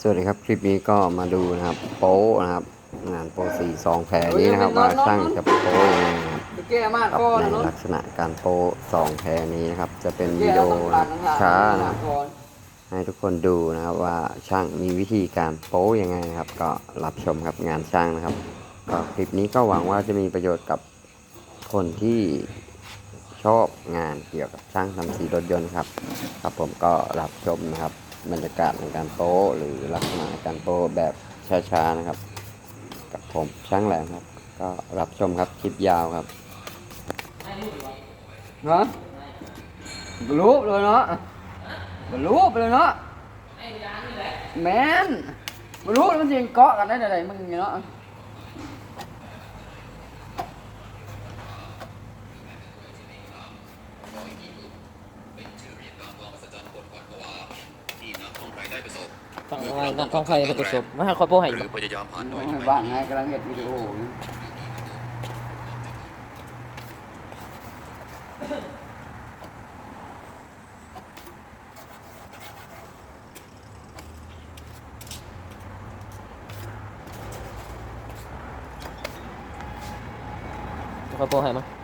สวัสดีครับคลิปนี้ก็มาดูนะครับโป๊นะครับ งานโป๊สีซองแพรนี้นะครับว่าช่างจะโป๊ยังไงนะครับกับก่อนในลักษณะการโป๊ซองแพรนี้นะครับ จะเป็นวิดีโอช้านะครับให้ทุกคนดูนะครับว่าช่างมีวิธีการโป๊ยังไงนะครับ ก็รับชมครับงานช่างนะครับ ก็คลิปนี้ก็หวังว่าจะมีประโยชน์กับคนที่ชอบงานเกี่ยวกับช่างทำสีรถยนต์ครับ ครับผมก็รับชมนะครับ บรรยากาศในการโป๊หรือลักษณะการโป๊แบบช้าๆนะครับ กับผมช่างแหลมครับ ก็รับชมครับคลิปยาวครับเนาะบรรลุเลยเนาะบรรลุไปเลยเนาะแมนบรรลุมันยิงเกาะกันได้ไหนมึงเนาะ ฝั่งไว้นักท่องไทยเป็นประสบมาหาคอยโป้ให้หรือพยายามผ่านดอยบ้านไงกำลังเห็ดวิดีโออยู่คอยโป้ให้มั้งครั้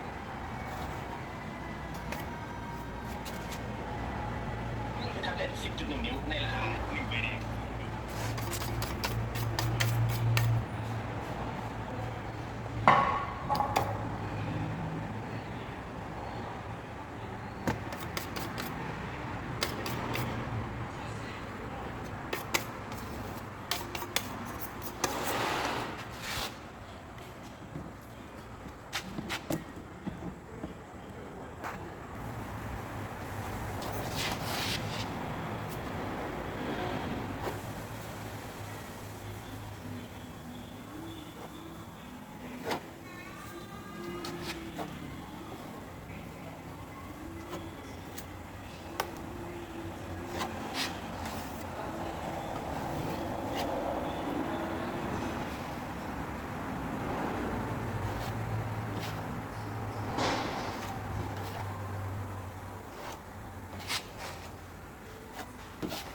ง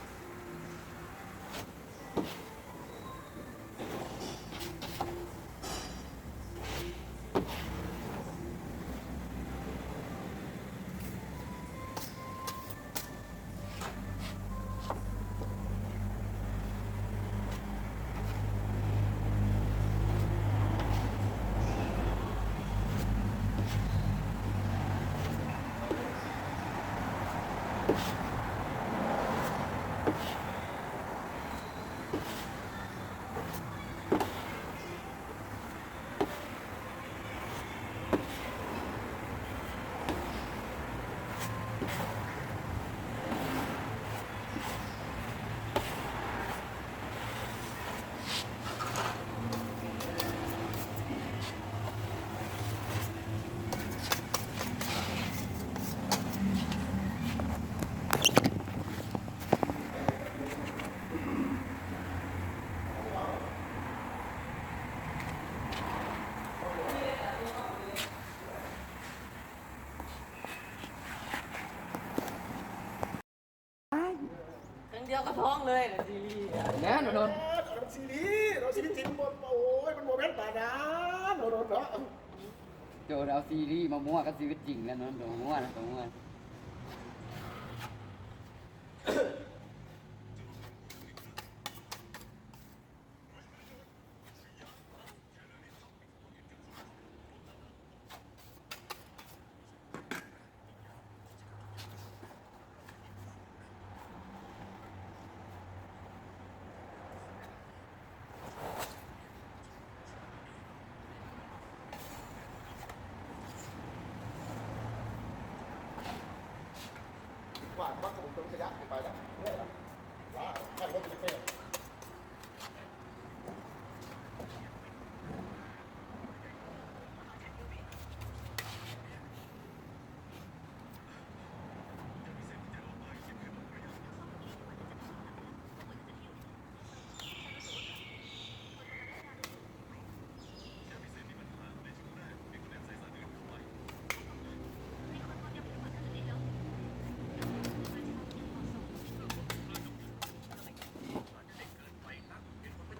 เรากระท้องเลยนะซีรีส์อะแน่นอนเราซีรีส์เราซีรีส์จริงมันโอ้ยมันโมเมนต์ป่านั้นโดนโดนเนาะ โจดเอาซีรีส์มามั่วกับชีวิตจริงแล้วนนาะโดนมั่วนะโดนมั่วกวาดบ้านผมต้อง ขยะไปแล้วเนี่ยนะว่าแค่รถจะเท่ เ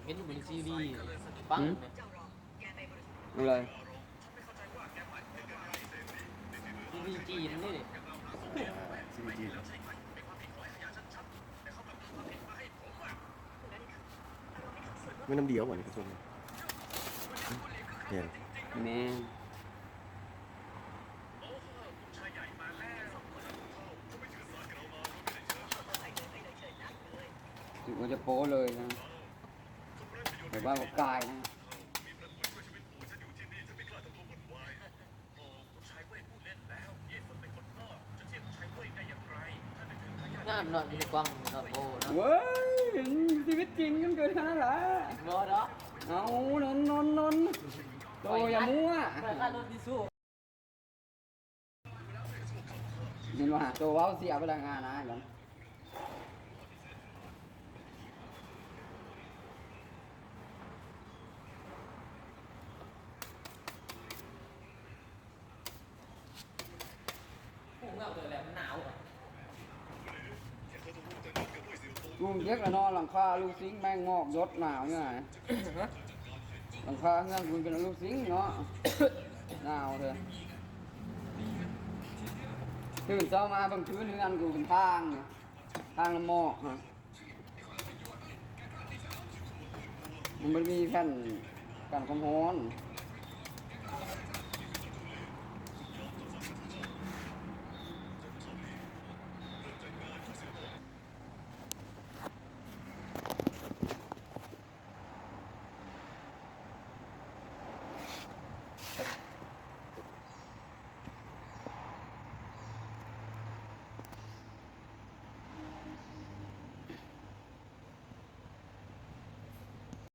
เห็นเหมือน ซีรีส์ปังไหมดูเลยซีรีส์จีนนี่ดิซีบีจีไม่น้ำเดียวเหมือนกระสุนเนี่ยแม่นถือว่าจะโป้เลยนะ แต่ว่าบอกกายนะงานนอนอยู่ในกว้างนอนโอ้นะเว้ยชีวิตจริงกันเกิดขนาดไหนรอเนาะเอานนนนนนโตอย่ามั่วไปค่ารถที่สู้นี่ว่าตัวเว้าเสียพลังงานนะหยัง ผมเอาเลยแหละมันหนาวอะ ลุงเด็กละนอนหลังคาลูกซิงแมงงอกยศหนาวยังไงหลังคาเงื่อนคุณเป็นลูกซิงเนาะ หนาวเลยตื่นเช้ามาบางคืนเงื่อนกูเป็นทางทางละหมอกฮะมันไม่มีแผ่นกันความร้อน